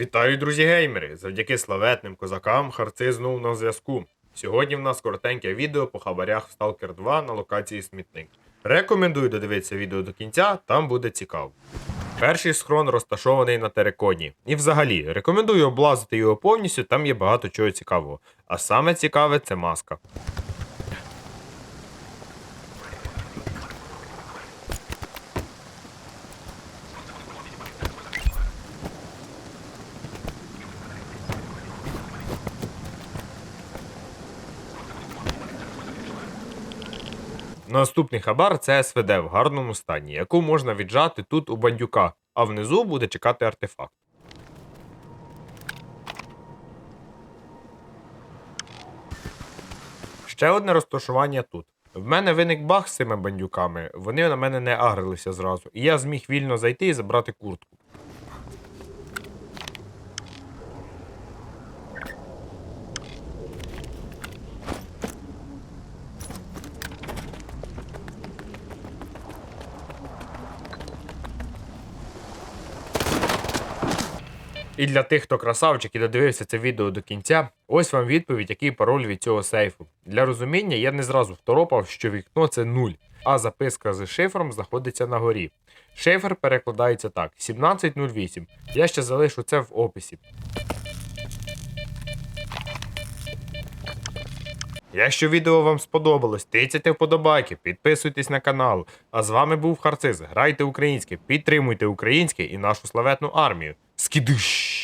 Вітаю, друзі геймери! Завдяки славетним козакам Харци знов на зв'язку. Сьогодні в нас коротеньке відео по хабарях в Stalker 2 на локації Смітник. Рекомендую додивитися відео до кінця, там буде цікаво. Перший схрон розташований на тереконі. І взагалі, рекомендую облазити його повністю, там є багато чого цікавого. А саме цікаве це маска. Наступний хабар це СВД в гарному стані, яку можна віджати тут у бандюка, а внизу буде чекати артефакт. Ще одне розташування тут. В мене виник баг з цими бандюками, вони на мене не агрилися зразу, і я зміг вільно зайти і забрати куртку. І для тих, хто красавчик і додивився це відео до кінця, ось вам відповідь, який пароль від цього сейфу. Для розуміння я не зразу второпав, що вікно це 0, а записка з шифром знаходиться на горі. Шифр перекладається так: 1708. Я ще залишу це в описі. Якщо відео вам сподобалось, тицяйте вподобайки, підписуйтесь на канал. А з вами був Харциз. Грайте українське, підтримуйте українське і нашу славетну армію. Skidüş.